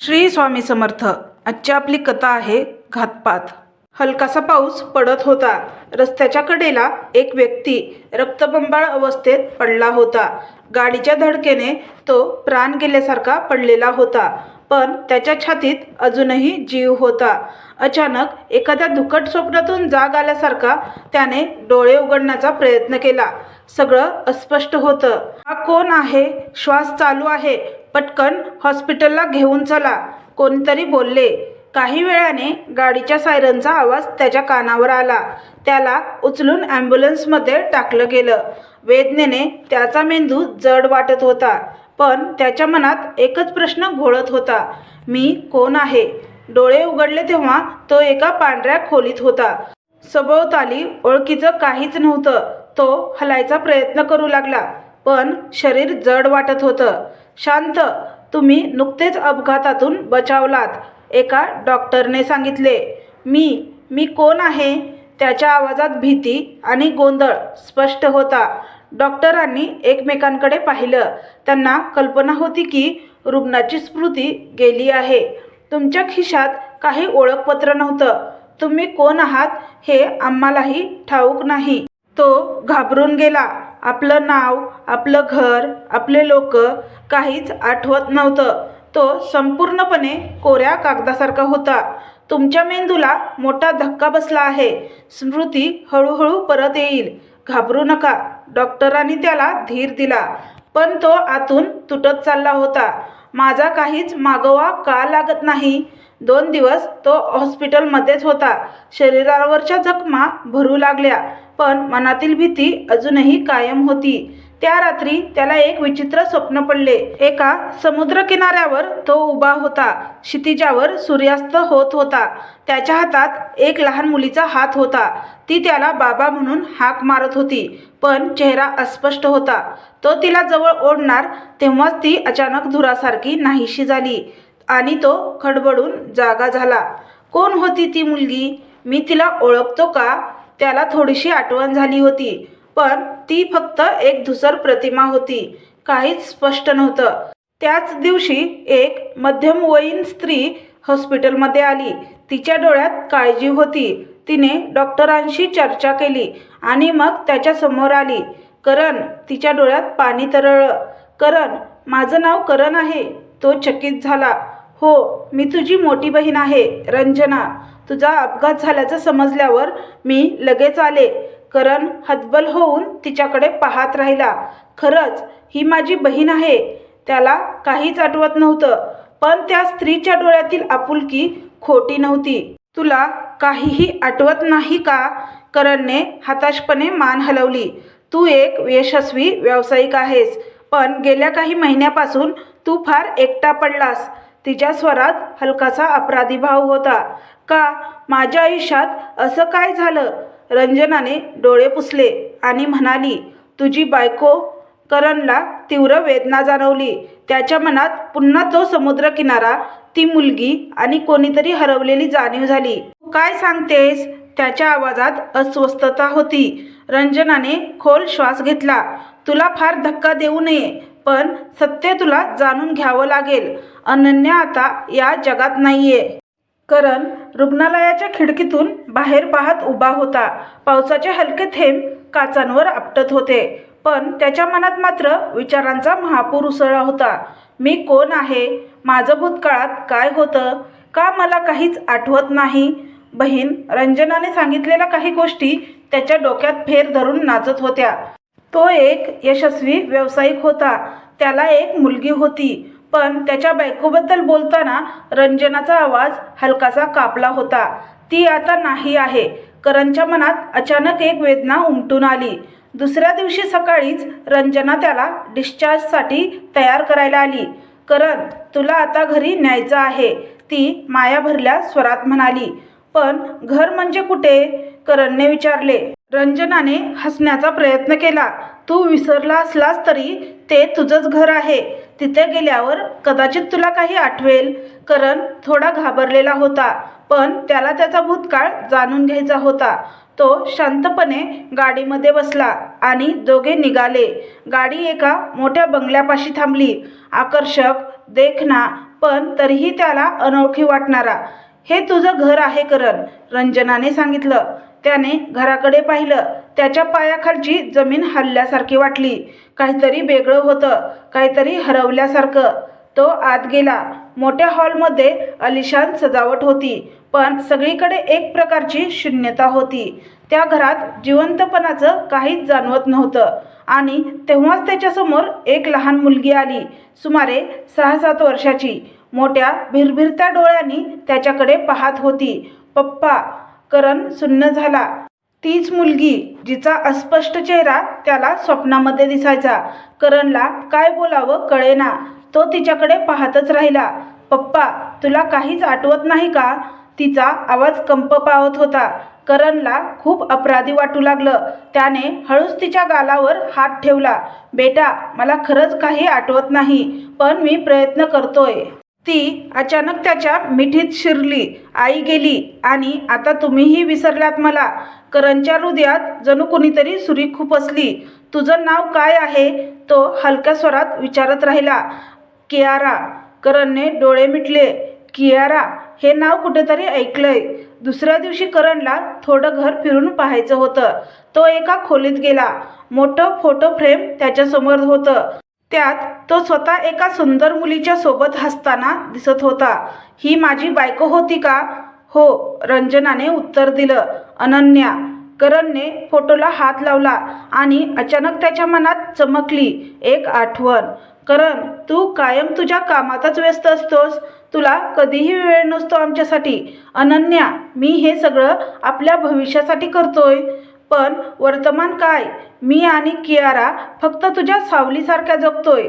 श्री स्वामी समर्थ आजची आपली कथा आहे घातपात. हलकासा पाऊस पडत होता. रस्त्याच्या कडेला एक व्यक्ती रक्तबंबाळ अवस्थेत पडला होता. गाडीच्या धडकेने तो प्राण गेल्यासारखा पडलेला होता पण त्याच्या छातीत अजूनही जीव होता. अचानक एखाद्या दुखट स्वप्नातून जाग आल्यासारखा त्याने डोळे उघडण्याचा प्रयत्न केला. सगळं अस्पष्ट होतं. हा कोण आहे? श्वास चालू आहे. पटकन हॉस्पिटलला घेऊन चला कोणीतरी बोलले. काही वेळाने गाडीच्या सायरनचा आवाज त्याच्या कानावर आला. त्याला उचलून ॲम्ब्युलन्समध्ये टाकलं गेलं. वेदनेने त्याचा मेंदू जड वाटत होता पण त्याच्या मनात एकच प्रश्न घोळत होता. मी कोण आहे? डोळे उघडले तेव्हा तो एका पांढऱ्या खोलीत होता. सभोवताली ओळखीचं काहीच नव्हतं. तो हलायचा प्रयत्न करू लागला पण शरीर जड वाटत होतं. शांत. तुम्ही नुकतेच अपघातातून बचावलात एका डॉक्टरने सांगितले. मी मी कोण आहे? त्याच्या आवाजात भीती आणि गोंधळ स्पष्ट होता. डॉक्टरांनी एकमेकांकडे पाहिलं. त्यांना कल्पना होती की रुग्णाची स्मृती गेली आहे. तुमच्या खिशात काही ओळखपत्र नव्हतं. तुम्ही कोण आहात हे आम्हालाही ठाऊक नाही. तो घाबरून गेला. आपलं नाव आपलं घर आपले लोक काहीच आठवत नव्हतं. तो संपूर्णपणे कोऱ्या कागदासारखा होता. तुमच्या मेंदूला मोठा धक्का बसला आहे. स्मृती हळूहळू परत येईल. घाबरू नका. डॉक्टरांनी त्याला धीर दिला. पण तो आतून तुटत चालला होता. माझा काहीच मागोवा का लागत नाही? दोन दिवस तो हॉस्पिटलमध्येच होता. शरीरावरच्या जखमा भरू लागल्या. पण मनातील भीती अजूनही कायम होती. त्या रात्री त्याला एक विचित्र स्वप्न पडले. एका समुद्र किनाऱ्यावर तो उभा होता. क्षितिजावर सूर्यास्त होत होता. त्याच्या हातात एक लहान मुलीचा हात होता. ती त्याला बाबा म्हणून हाक मारत होती पण चेहरा अस्पष्ट होता. तो तिला जवळ ओढणार तेव्हाच ती अचानक धुरासारखी नाहीशी झाली आणि तो खडबडून जागा झाला. कोण होती ती मुलगी? मी तिला ओळखतो का? त्याला थोडीशी आठवण झाली होती पण ती फक्त एक धुसर प्रतिमा होती काहीच स्पष्ट नव्हतं. त्याच दिवशी एक मध्यमवयीन स्त्री हॉस्पिटलमध्ये आली. तिच्या डोळ्यात काळजी होती. तिने डॉक्टरांशी चर्चा केली आणि मग त्याच्यासमोर आली. करण तिच्या डोळ्यात पाणी तरळलं. करण माझं नाव करण आहे. तो चकित झाला. हो मी तुझी मोठी बहीण आहे रंजना. तुझा अपघात झाल्याचं समजल्यावर मी लगेच आले. करण हतबल होऊन तिच्याकडे पाहत राहिला. खरंच ही माझी बहीण आहे. त्याला काहीच आठवत नव्हतं. पण त्या स्त्रीच्या डोळ्यातील आपुलकी खोटी नव्हती. तुला काहीही आठवत नाही का? करणने हताशपणे मान हलवली. तू एक यशस्वी व्यावसायिक आहेस पण गेल्या काही महिन्यापासून तू फार एकटा पडलास. तिच्या स्वरात हलकासा अपराधी भाव होता. का? माझ्या आयुष्यात असं काय झालं? रंजनाने डोळे पुसले आणि म्हणाली तुझी बायको करणला तीव्र वेदना जाणवली. त्याच्या मनात पुन्हा तो समुद्रकिनारा ती मुलगी आणि कोणीतरी हरवलेली जाणीव झाली. "तू काय सांगतेस? त्याच्या आवाजात अस्वस्थता होती. रंजनाने खोल श्वास घेतला. तुला फार धक्का देऊ नये पण सत्य तुला जाणून घ्यावं लागेल. अनन्या आता या जगात नाहीये. करण रुग्णालयाच्या खिडकीतून बाहेर पाहत उभा होता. पावसाचे हलके थेंब काचांवर आपटत होते. पण त्याच्या मनात मात्र विचारांचा महापूर उसळला होता. मी कोण आहे? माझं भूतकाळात काय होतं? का मला काहीच आठवत नाही? बहीण रंजनाने सांगितलेल्या काही गोष्टी त्याच्या डोक्यात फेर धरून नाचत होत्या. तो एक यशस्वी व्यावसायिक होता. त्याला एक मुलगी होती. पण त्याच्या बायकोबद्दल बोलताना रंजनाचा आवाज हलकासा कापला होता. ती आता नाही आहे. करणच्या मनात अचानक एक वेदना उमटून आली. दुसऱ्या दिवशी सकाळीच रंजना त्याला डिस्चार्जसाठी तयार करायला आली. करण तुला आता घरी न्यायचं आहे. ती माया भरल्या स्वरात म्हणाली. पण घर म्हणजे कुठे? करणने विचारले. रंजनाने हसण्याचा प्रयत्न केला. तू विसरला असलास तरी ते तुझंच घर आहे. तिथे गेल्यावर कदाचित तुला काही आठवेल. करण थोडा घाबरलेला होता पण त्याला त्याचा भूतकाळ जाणून घ्यायचा होता. तो शांतपणे गाडीमध्ये बसला आणि दोघे निघाले. गाडी एका मोठ्या बंगल्यापाशी थांबली. आकर्षक देखणा पण तरीही त्याला अनोळखी वाटणारा. हे तुझं घर आहे करण रंजनाने सांगितलं. त्याने घराकडे पाहिलं. त्याच्या पायाखालची जमीन हल्ल्यासारखी वाटली. काहीतरी वेगळं होतं. काहीतरी हरवल्यासारखं. तो आत गेला. मोठ्या हॉलमध्ये अलिशान सजावट होती पण सगळीकडे एक प्रकारची शून्यता होती. त्या घरात जिवंतपणाचं काहीच जाणवत नव्हतं आणि तेव्हाच त्याच्यासमोर एक लहान मुलगी आली सुमारे सहा सात वर्षाची. मोठ्या भिरभिरत्या डोळ्यांनी त्याच्याकडे पाहत होती. पप्पा करण सुन्न झाला. तीच मुलगी जिचा अस्पष्ट चेहरा त्याला स्वप्नामध्ये दिसायचा. करणला काय बोलावं कळेना. तो तिच्याकडे पाहतच राहिला. पप्पा तुला काहीच आठवत नाही का? तिचा आवाज कंप पावत होता. करणला खूप अपराधी वाटू लागलं. त्याने हळूच तिच्या गालावर हात ठेवला. बेटा मला खरंच काही आठवत नाही पण मी प्रयत्न करतोय. ती अचानक त्याच्या मिठीत शिरली आई गेली आणि आता तुम्हीही विसरलात मला. करणच्या हृदयात जणू कुणीतरी सुरी खुपसली तुझं नाव काय आहे? तो हलक्या स्वरात विचारत राहिला. कियारा. करणने डोळे मिटले. कियारा हे नाव कुठेतरी ऐकलंय. दुसऱ्या दिवशी करणला थोडं घर फिरून पाहायचं होतं. तो एका खोलीत गेला. मोठं फोटो फ्रेम त्याच्यासमोर होतं. त्यात तो स्वतः एका सुंदर मुलीच्या सोबत हसताना दिसत होता. ही माझी बायको होती का? हो रंजनाने उत्तर दिलं. अनन्या करणने फोटोला हात लावला आणि अचानक त्याच्या मनात चमकली एक आठवण. करण तू कायम तुझ्या कामातच व्यस्त असतोस. तुला कधीही वेळ नसतो आमच्यासाठी. अनन्या मी हे सगळं आपल्या भविष्यासाठी करतोय. पण वर्तमान काय? मी आणि कियारा फक्त तुझ्या सावलीसारख्या जगतोय.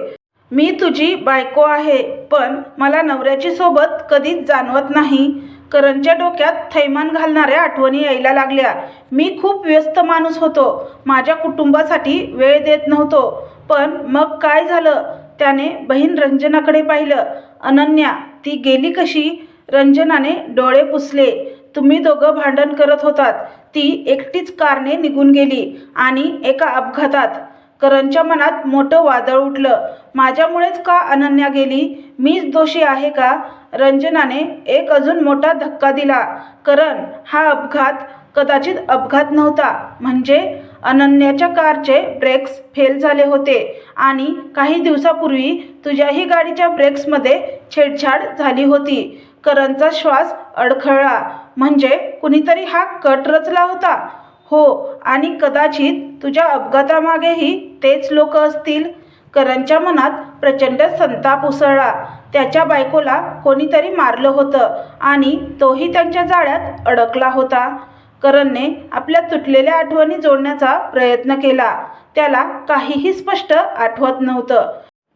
मी तुझी बायको आहे पण मला नवऱ्याची सोबत कधीच जाणवत नाही. करणच्या डोक्यात थैमान घालणाऱ्या आठवणी यायला लागल्या. मी खूप व्यस्त माणूस होतो. माझ्या कुटुंबासाठी वेळ देत नव्हतो. पण मग काय झालं? त्याने बहीण रंजनाकडे पाहिलं. अनन्या ती गेली कशी? रंजनाने डोळे पुसले. तुम्ही दोघं भांडण करत होतात. ती एकटीच कारने निघून गेली आणि एका अपघातात. करणच्या मनात मोठं वादळ उठलं. माझ्यामुळेच का अनन्या गेली? मीच दोषी आहे का? रंजनाने एक अजून मोठा धक्का दिला. करण हा अपघात कदाचित अपघात नव्हता. म्हणजे अनन्याच्या कारचे ब्रेक्स फेल झाले होते आणि काही दिवसापूर्वी तुझ्याही गाडीच्या ब्रेक्समध्ये छेडछाड झाली होती. करणचा श्वास अडखळला. म्हणजे कुणीतरी हा कट रचला होता. हो आणि कदाचित तुझ्या अपघातामागेही तेच लोक असतील. करणच्या मनात प्रचंड संताप उसळला. त्याच्या बायकोला कोणीतरी मारलं होतं आणि तोही त्यांच्या जाळ्यात अडकला होता. करणने आपल्या तुटलेल्या आठवणी जोडण्याचा प्रयत्न केला. त्याला काहीही स्पष्ट आठवत नव्हतं.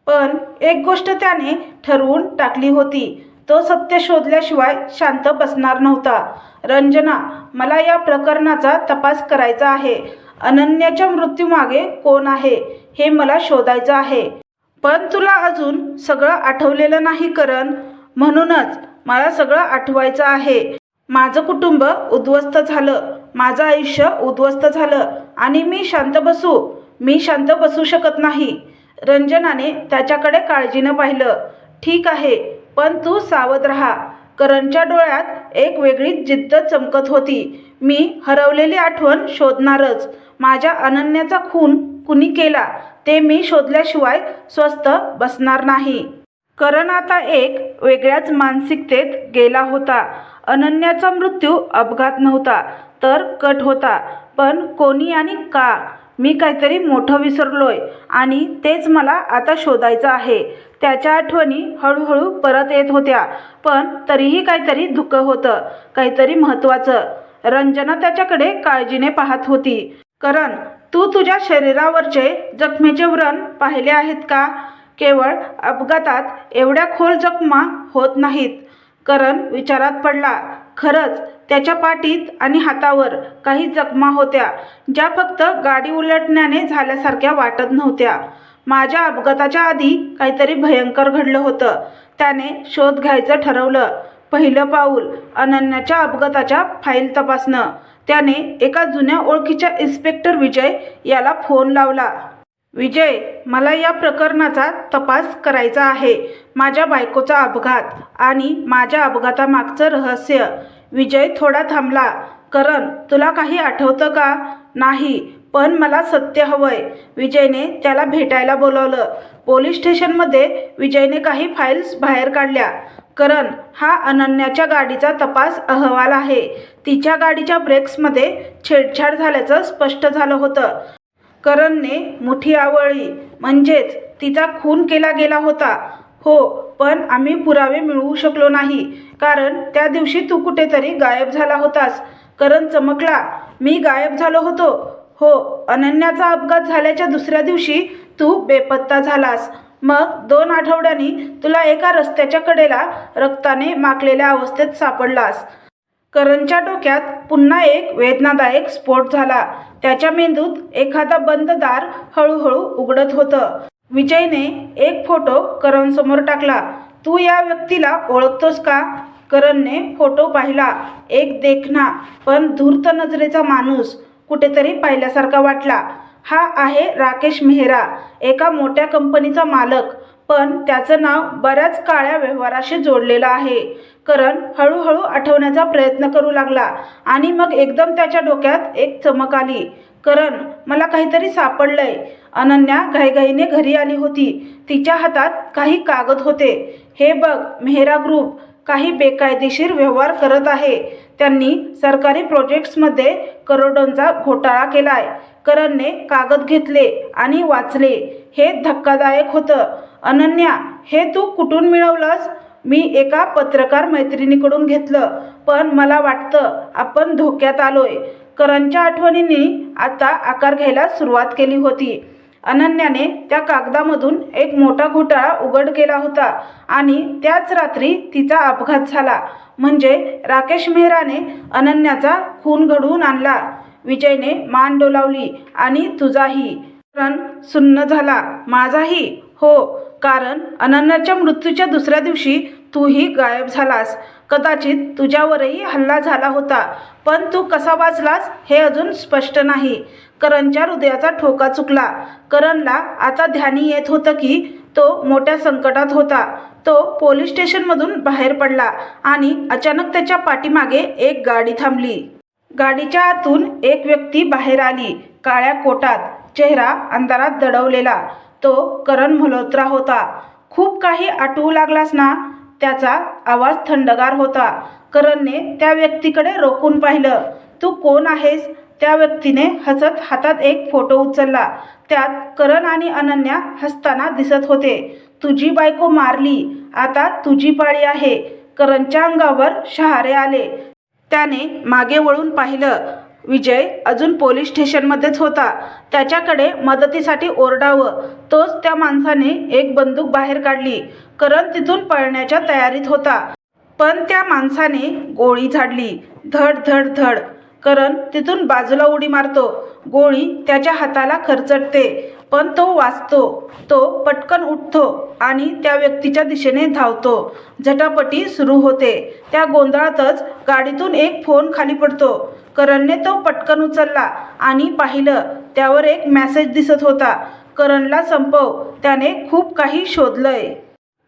पण एक गोष्ट त्याने ठरवून टाकली होती. तो सत्य शोधल्याशिवाय शांत बसणार नव्हता. रंजना मला या प्रकरणाचा तपास करायचा आहे. अनन्याच्या मृत्यूमागे कोण आहे हे मला शोधायचं आहे. पण तुला अजून सगळं आठवलेलं नाही करण. म्हणूनच मला सगळं आठवायचं आहे. माझं कुटुंब उद्ध्वस्त झालं. माझं आयुष्य उद्ध्वस्त झालं. आणि मी शांत बसू? मी शांत बसू शकत नाही. रंजनाने त्याच्याकडे काळजीनं पाहिलं. ठीक आहे पण तू सावध राहा. करणच्या डोळ्यात एक वेगळीच जिद्द चमकत होती. मी हरवलेली आठवण शोधणारच. माझ्या अनन्याचा खून कुणी केला ते मी शोधल्याशिवाय स्वस्त बसणार नाही. करण आता एक वेगळ्याच मानसिकतेत गेला होता. अनन्याचा मृत्यू अपघात नव्हता तर कट होता. पण कोणी आणि का? मी काहीतरी मोठं विसरलोय आणि तेच मला आता शोधायचं आहे. त्याच्या आठवणी हळूहळू परत येत होत्या पण तरीही काहीतरी धुकं होतं काहीतरी महत्त्वाचं. रंजना त्याच्याकडे काळजीने पाहत होती. करण तू तुझ्या शरीरावरचे जखमेचे व्रण पाहिले आहेत का? केवळ अपघातात एवढ्या खोल जखमा होत नाहीत. करण विचारात पडला. खरंच त्याच्या पाठीत आणि हातावर काही जखमा होत्या ज्या फक्त गाडी उलटण्याने झाल्यासारख्या वाटत नव्हत्या. माझ्या अपघाताच्या आधी काहीतरी भयंकर घडलं होतं. त्याने शोध घ्यायचं ठरवलं. पहिलं पाऊल अनन्याच्या अपघाताच्या फाईल तपासणं. त्याने एका जुन्या ओळखीच्या इन्स्पेक्टर विजय याला फोन लावला. विजय मला या प्रकरणाचा तपास करायचा आहे. माझ्या बायकोचा अपघात आणि माझ्या अपघातामागचं रहस्य विजय थोडा थांबला. करण तुला काही आठवतं का? नाही पण मला सत्य हवंय. विजयने त्याला भेटायला बोलावलं. पोलीस स्टेशनमध्ये विजयने काही फाईल्स बाहेर काढल्या. करण हा अनन्याच्या गाडीचा तपास अहवाल आहे. तिच्या गाडीच्या ब्रेक्समध्ये छेडछाड झाल्याचं स्पष्ट झालं होतं. करणने मुठी आवळली. म्हणजेच तिचा खून केला गेला होता. हो पण आम्ही पुरावे मिळवू शकलो नाही. कारण त्या दिवशी तू कुठेतरी गायब झाला होतास. करण चमकला मी गायब झालो होतो. हो अनन्याचा अपघात झाल्याच्या दुसऱ्या दिवशी तू बेपत्ता झालास. मग दोन आठवड्यांनी तुला एका रस्त्याच्या कडेला रक्ताने माकलेल्या अवस्थेत सापडलास. करणच्या डोक्यात पुन्हा एक वेदनादायक स्फोट झाला. त्याच्या मेंदूत एखादा बंद दार हळूहळू उघडत होतं. विजयने एक फोटो करणसमोर टाकला. तू या व्यक्तीला ओळखतोस का? करणने फोटो पाहिला. एक देखना पण धूर्त नजरेचा माणूस कुठेतरी पाहिल्यासारखा वाटला. हा आहे राकेश मेहरा एका मोठ्या कंपनीचा मालक पण त्याचं नाव बऱ्याच काळ्या व्यवहाराशी जोडलेलं आहे. करण हळूहळू आठवण्याचा प्रयत्न करू लागला आणि मग एकदम त्याच्या डोक्यात एक चमक आली. करण मला काहीतरी सापडलंय. अनन्या घाईघाईने घरी आली होती. तिच्या हातात काही कागद होते. हे बघ मेहरा ग्रुप काही बेकायदेशीर व्यवहार करत आहे. त्यांनी सरकारी प्रोजेक्ट्समध्ये करोडोंचा घोटाळा केलाय. करणने कागद घेतले आणि वाचले. हे धक्कादायक होतं. अनन्या हे तू कुठून मिळवलंस? मी एका पत्रकार मैत्रिणीकडून घेतलं. पण मला वाटतं आपण धोक्यात आलोय. करणच्या आठवणींनी आता आकार घ्यायला सुरुवात केली होती. अनन्याने त्या कागदामधून एक मोठा घोटाळा उघड केला होता आणि त्याच रात्री तिचा अपघात झाला. म्हणजे राकेश मेहराने अनन्याचा खून घडवून आणला. विजयने मान डोलावली आणि तुझाही. करण सुन्न झाला. माझाही. हो. कारण अनन्याच्या मृत्यूच्या दुसऱ्या दिवशी तूही गायब झालास. कदाचित तुझ्यावरही हल्ला झाला होता. पण तू कसा वाचलास हे अजून स्पष्ट नाही. करणच्या हृदयाचा ठोका चुकला. करणला आता ध्यानी येत होतं की तो मोठ्या संकटात होता. तो पोलीस स्टेशनमधून बाहेर पडला आणि अचानक त्याच्या पाठीमागे एक गाडी थांबली. गाडीच्या आतून एक व्यक्ती बाहेर आली काळ्या कोटात. चेहरा अंधारात दडवलेला. तो करण मल्होत्रा होता. खूप काही आठवू लागलास ना? त्याचा आवाज थंडगार होता. करणने त्या व्यक्तीकडे रोखून पाहिलं. तू कोण आहेस? त्या व्यक्तीने हसत हातात एक फोटो उचलला. त्यात करण आणि अनन्या हसताना दिसत होते. तुझी बायको मारली. आता तुझी पाळी आहे. करणच्या अंगावर शहारे आले. त्याने मागे वळून पाहिलं. विजय अजून पोलीस स्टेशनमध्येच होता. त्याच्याकडे मदतीसाठी ओरडावं. तोच त्या माणसाने एक बंदूक बाहेर काढली. करण तिथून पळण्याच्या तयारीत होता. पण त्या माणसाने गोळी झाडली. धड धड धड. करण तिथून बाजूला उडी मारतो. गोळी त्याच्या हाताला खरचटते. पण तो वाचतो. तो पटकन उठतो आणि त्या व्यक्तीच्या दिशेने धावतो. झटापटी सुरू होते. त्या गोंधळातच गाडीतून एक फोन खाली पडतो. करणने तो पटकन उचलला आणि पाहिलं त्यावर एक मॅसेज दिसत होता. करणला संपव त्याने खूप काही शोधलंय.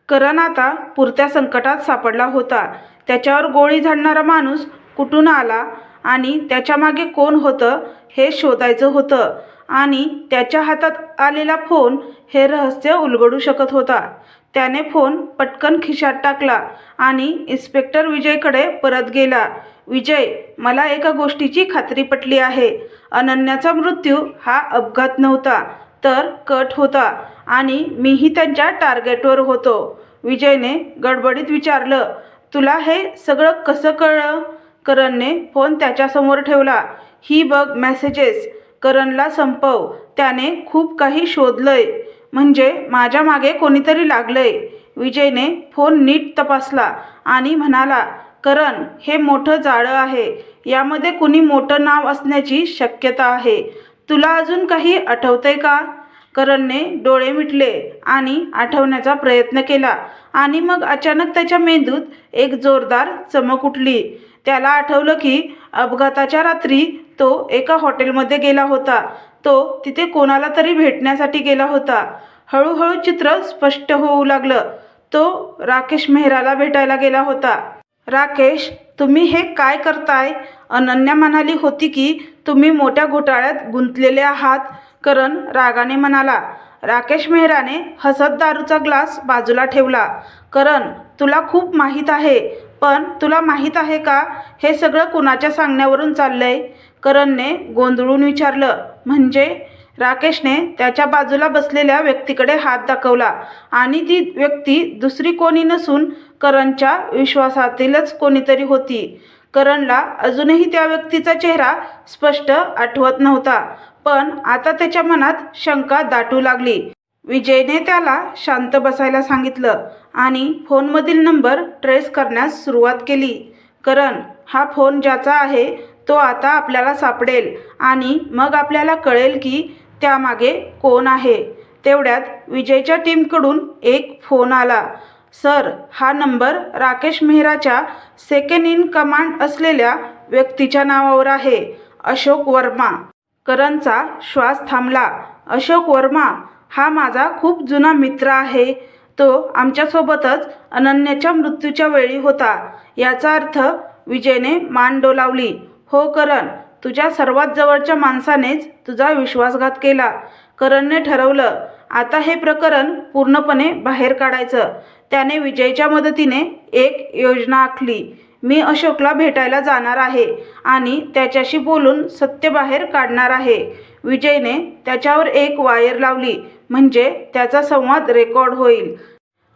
करण आता पुरत्या संकटात सापडला होता. त्याच्यावर गोळी झाडणारा माणूस कुठून आला आणि त्याच्यामागे कोण होतं हे शोधायचं होतं आणि त्याच्या हातात आलेला फोन हे रहस्य उलगडू शकत होता. त्याने फोन पटकन खिशात टाकला आणि इन्स्पेक्टर विजयकडे परत गेला. विजय मला एका गोष्टीची खात्री पटली आहे. अनन्याचा मृत्यू हा अपघात नव्हता तर कट होता आणि मीही त्यांच्या टार्गेटवर होतो. विजयने गडबडीत विचारलं तुला हे सगळं कसं कळलं? करणने फोन त्याच्यासमोर ठेवला ही बघ मॅसेजेस करणला संपव त्याने खूप काही शोधलंय म्हणजे माझ्या मागे कोणीतरी लागलंय. विजयने फोन नीट तपासला आणि म्हणाला करण हे मोठं जाळं आहे. यामध्ये कुणी मोठं नाव असण्याची शक्यता आहे. तुला अजून काही आठवतंय का? करणने डोळे मिटले आणि आठवण्याचा प्रयत्न केला आणि मग अचानक त्याच्या मेंदूत एक जोरदार चमक उठली. त्याला आठवलं की अपघाताच्या रात्री तो एका हॉटेलमध्ये गेला होता. तो तिथे कोणाला तरी भेटण्यासाठी गेला होता. हळूहळू चित्र स्पष्ट होऊ लागलं. तो राकेश मेहराला भेटायला गेला होता. राकेश तुम्ही हे काय करताय? अनन्या म्हणाली होती की तुम्ही मोठ्या घोटाळ्यात गुंतलेले आहात करण रागाने म्हणाला. राकेश मेहराने हसत दारूचा ग्लास बाजूला ठेवला. करण तुला खूप माहीत आहे पण तुला माहीत आहे का हे सगळं कुणाच्या सांगण्यावरून चाललंय? करणने गोंधळून विचारलं. म्हणजे? राकेशने त्याच्या बाजूला बसलेल्या व्यक्तीकडे हात दाखवला आणि ती व्यक्ती दुसरी कोणी नसून करणच्या विश्वासातीलच कोणीतरी होती. करणला अजूनही त्या व्यक्तीचा चेहरा स्पष्ट आठवत नव्हता पण आता त्याच्या मनात शंका दाटू लागली. विजयने त्याला शांत बसायला सांगितलं आणि फोनमधील नंबर ट्रेस करण्यास सुरुवात केली. करण हा फोन ज्याचा आहे तो आता आपल्याला सापडेल आणि मग आपल्याला कळेल की त्यामागे कोण आहे? तेवढ्यात विजयच्या टीमकडून एक फोन आला. सर हा नंबर राकेश मेहराच्या सेकंड इन कमांड असलेल्या व्यक्तीच्या नावावर आहे. अशोक वर्मा. करणचा श्वास थांबला. अशोक वर्मा हा माझा खूप जुना मित्र आहे. तो आमच्यासोबतच अनन्याच्या मृत्यूच्या वेळी होता. याचा अर्थ विजयने मान डोलावली. हो करण तुझ्या सर्वात जवळच्या माणसानेच तुझा विश्वासघात केला. करणने ठरवलं. आता हे प्रकरण पूर्णपणे बाहेर काढायचं. त्याने विजयच्या मदतीने एक योजना आखली. मी अशोकला भेटायला जाणार आहे आणि त्याच्याशी बोलून सत्य बाहेर काढणार आहे. विजयने त्याच्यावर एक वायर लावली. म्हणजे त्याचा संवाद रेकॉर्ड होईल.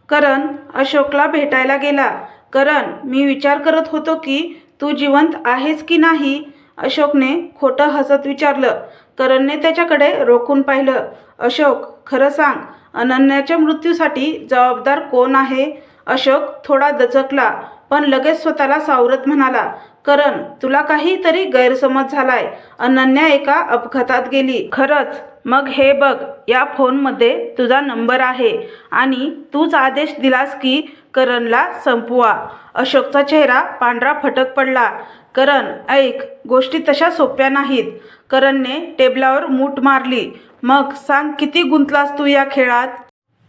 करण अशोकला भेटायला गेला. करण मी विचार करत होतो की तू जिवंत आहेस की नाही? अशोकने खोटं हसत विचारलं. करणने त्याच्याकडे रोखून पाहिलं. अशोक खरं सांग अनन्याच्या मृत्यूसाठी जबाबदार कोण आहे? अशोक थोडा दचकला पण लगेच स्वतःला सावरत म्हणाला करण तुला काहीतरी गैरसमज झालाय. अनन्या एका अपघातात गेली. खरंच? मग हे बघ या फोनमध्ये तुझा नंबर आहे आणि तूच आदेश दिलास की करणला संपवा. अशोकचा चेहरा पांढरा फटक पडला. करण ऐक गोष्टी तशा सोप्या नाहीत. करणने टेबलावर मूठ मारली. मग सांग किती गुंतलास तू या खेळात?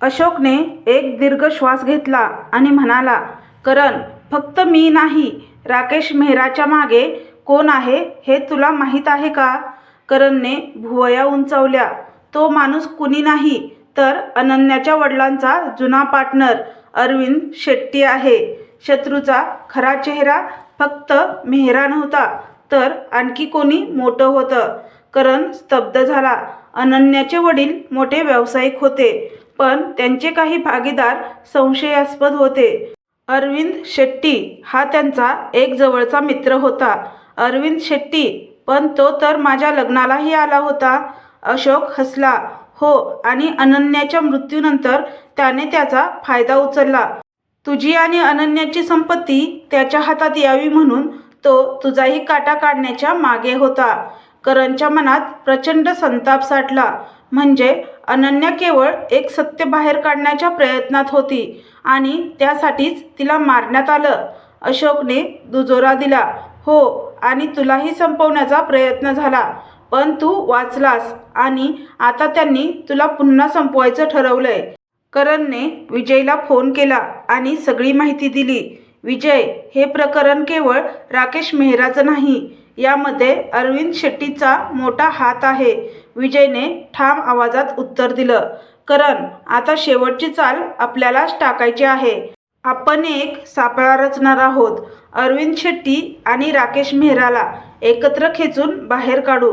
अशोकने एक दीर्घ श्वास घेतला आणि म्हणाला करण फक्त मी नाही राकेश मेहराच्या मागे कोण आहे हे तुला माहीत आहे का? करणने भुवया उंचावल्या. तो माणूस कुणी नाही तर अनन्याच्या वडिलांचा जुना पार्टनर अरविंद शेट्टी आहे. शत्रूचा खरा चेहरा फक्त मेहरा नव्हता तर आणखी कोणी मोठं होतं. करण स्तब्ध झाला. अनन्याचे वडील मोठे व्यावसायिक होते पण त्यांचे काही भागीदार संशयास्पद होते. अरविंद शेट्टी हा त्यांचा एक जवळचा मित्र होता. अरविंद शेट्टी पण तो तर माझ्या लग्नालाही आला होता. अशोक हसला. हो आणि अनन्याच्या मृत्यूनंतर त्याने त्याचा फायदा उचलला. तुझी आणि अनन्याची संपत्ती त्याच्या हातात यावी म्हणून तो तुझाही काटा काढण्याच्या मागे होता. करणच्या मनात प्रचंड संताप साठला. म्हणजे अनन्या केवळ एक सत्य बाहेर काढण्याच्या प्रयत्नात होती आणि त्यासाठीच तिला मारण्यात आलं. अशोकने दुजोरा दिला हो आणि तुलाही संपवण्याचा प्रयत्न झाला पण तू वाचलास आणि आता त्यांनी तुला पुन्हा संपवायचं ठरवलंय. करणने विजयला फोन केला आणि सगळी माहिती दिली. विजय हे प्रकरण केवळ राकेश मेहराचं नाही यामध्ये अरविंद शेट्टीचा मोठा हात आहे. विजयने ठाम आवाजात उत्तर दिलं करण आता शेवटची चाल आपल्यालाच टाकायची आहे. आपण एक सापळा रचणार आहोत. अरविंद शेट्टी आणि राकेश मेहराला एकत्र खेचून बाहेर काढू.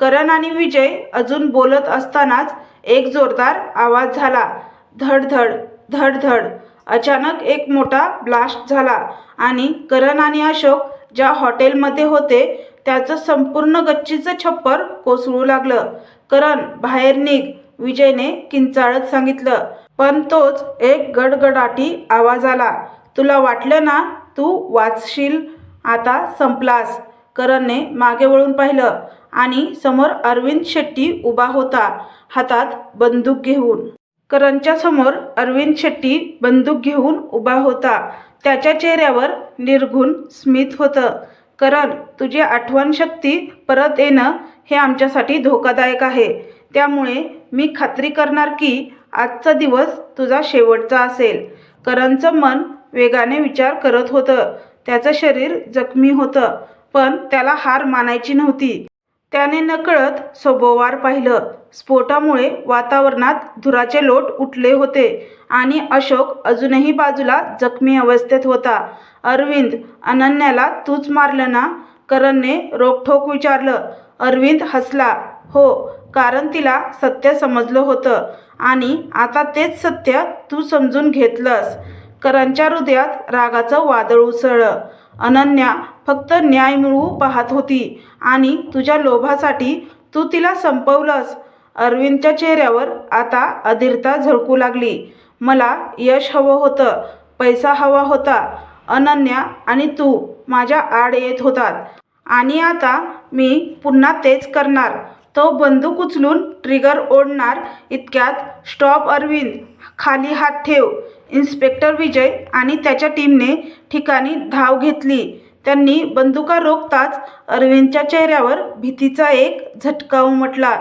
करण आणि विजय अजून बोलत असतानाच एक जोरदार आवाज झाला. धडधड धडधड अचानक एक मोठा ब्लास्ट झाला आणि करण आणि अशोक ज्या हॉटेलमध्ये होते त्याचं संपूर्ण गच्चीचं छप्पर कोसळू लागलं. करण बाहेर निघ विजयने किंचाळत सांगितलं. पण तोच एक गडगडाटी आवाज आला. तुला वाटलं ना तू वाचशील? आता संपलास. करणने मागे वळून पाहिलं आणि समोर अरविंद शेट्टी उभा होता हातात बंदूक घेऊन. करणच्या समोर अरविंद शेट्टी बंदूक घेऊन उभा होता. त्याच्या चेहऱ्यावर निर्घुण स्मित होतं. करण तुझी आठवणशक्ती परत येणं हे आमच्यासाठी धोकादायक आहे. त्यामुळे मी खात्री करणार की आजचा दिवस तुझा शेवटचा असेल. करणचं मन वेगाने विचार करत होतं. त्याचं शरीर जखमी होतं पण त्याला हार मानायची नव्हती. त्याने नकळत सभोवार पाहिलं. स्फोटामुळे वातावरणात धुराचे लोट उठले होते आणि अशोक अजूनही बाजूला जखमी अवस्थेत होता. अरविंद अनन्याला तूच मारलं ना? करणने रोखठोक विचारलं. अरविंद हसला. हो कारण तिला सत्य समजलं होतं आणि आता तेच सत्य तू समजून घेतलंस. करणच्या हृदयात रागाचं वादळ उसळलं. अनन्या फक्त न्याय मिळवू पाहत होती. आणि तुझ्या लोभासाठी तू तिला संपवलंस. अरविंदच्या चेहऱ्यावर आता अधीरता झळकू लागली. मला यश हवं होतं. पैसा हवा होता. अनन्या आणि तू माझ्या आड येत होतात. आणि आता मी पुन्हा तेच करणार. तो बंदूक उचलून ट्रिगर ओढणार इतक्यात. स्टॉप अरविंद खाली हात ठेव. इन्स्पेक्टर विजय आणि त्याच्या टीमने ठिकाणी धाव घेतली. त्यांनी बंदुका रोखताच अरविंदच्या चेहऱ्यावर भीतीचा एक झटका उमटला.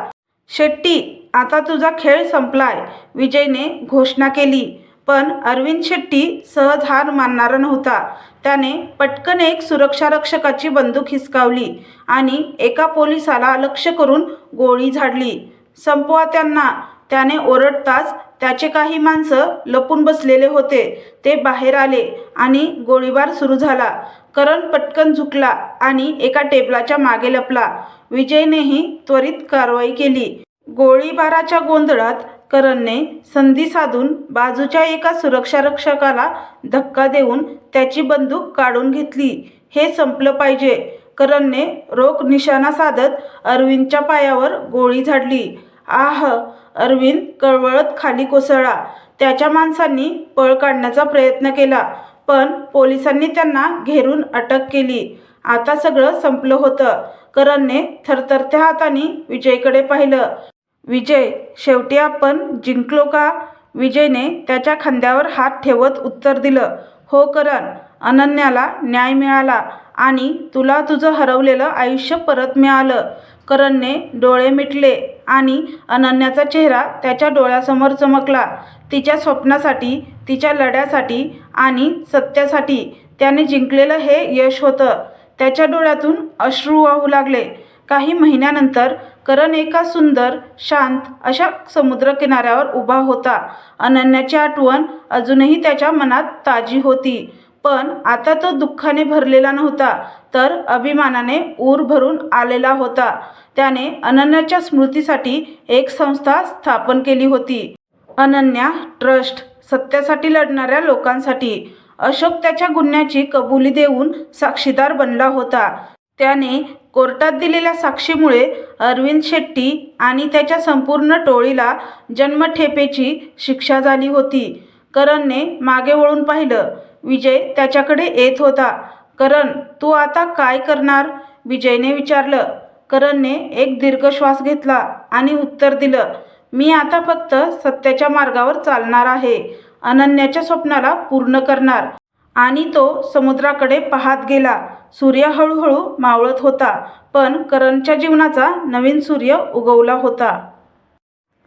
शेट्टी आता तुझा खेळ संपलाय विजयने घोषणा केली. पण अरविंद शेट्टी सहज हार मानणारा नव्हता. त्याने पटकन एक सुरक्षारक्षकाची बंदूक हिसकावली आणि एका पोलिसाला लक्ष करून गोळी झाडली. संपवा त्यांना त्याने ओरडताच त्याचे काही माणसं लपून बसलेले होते. ते बाहेर आले आणि गोळीबार सुरू झाला. करण पटकन झुकला आणि एका टेबलाच्या मागे लपला. विजयनेही त्वरित कारवाई केली. गोळीबाराच्या गोंधळात करणने संधी साधून बाजूच्या एका सुरक्षारक्षकाला धक्का देऊन त्याची बंदूक काढून घेतली. हे संपलं पाहिजे. करणने रोख निशाणा साधत अरविंदच्या पायावर गोळी झाडली. आह अरविंद कळवळत खाली कोसळला. त्याच्या माणसांनी पळ काढण्याचा प्रयत्न केला पण पोलिसांनी त्यांना घेरून अटक केली. आता सगळं संपलं होतं. करणने थरथरत्या हाताने विजयकडे पाहिलं. विजय शेवटी आपण जिंकलो का? विजयने त्याच्या खांद्यावर हात ठेवत उत्तर दिलं हो करण अनन्याला न्याय मिळाला आणि तुला तुझं हरवलेलं आयुष्य परत मिळालं. करणने डोळे मिटले. आणि अनन्याचा चेहरा त्याच्या डोळ्यासमोर चमकला. तिच्या स्वप्नासाठी तिच्या लढ्यासाठी आणि सत्यासाठी त्याने जिंकलेलं हे यश होतं. त्याच्या डोळ्यातून अश्रू वाहू लागले. काही महिन्यानंतर करण एका सुंदर शांत अशा समुद्रकिनाऱ्यावर उभा होता. अनन्याची आठवण अजूनही त्याच्या मनात ताजी होती. पण आता तो दुःखाने भरलेला नव्हता तर अभिमानाने ऊर भरून आलेला होता. त्याने अनन्याच्या स्मृतीसाठी एक संस्था स्थापन केली होती. अनन्या ट्रस्ट सत्यासाठी लढणाऱ्या लोकांसाठी. अशोक त्याच्या गुन्ह्याची कबुली देऊन साक्षीदार बनला होता. त्याने कोर्टात दिलेल्या साक्षीमुळे अरविंद शेट्टी आणि त्याच्या संपूर्ण टोळीला जन्मठेपेची शिक्षा झाली होती. करणने मागे वळून पाहिलं विजय त्याच्याकडे येत होता. करण तू आता काय करणार? विजयने विचारलं. करणने एक दीर्घ श्वास घेतला आणि उत्तर दिलं मी आता फक्त सत्याच्या मार्गावर चालणार आहे. अनन्याच्या स्वप्नाला पूर्ण करणार. आणि तो समुद्राकडे पाहत गेला. सूर्य हळूहळू मावळत होता पण करणच्या जीवनाचा नवीन सूर्य उगवला होता.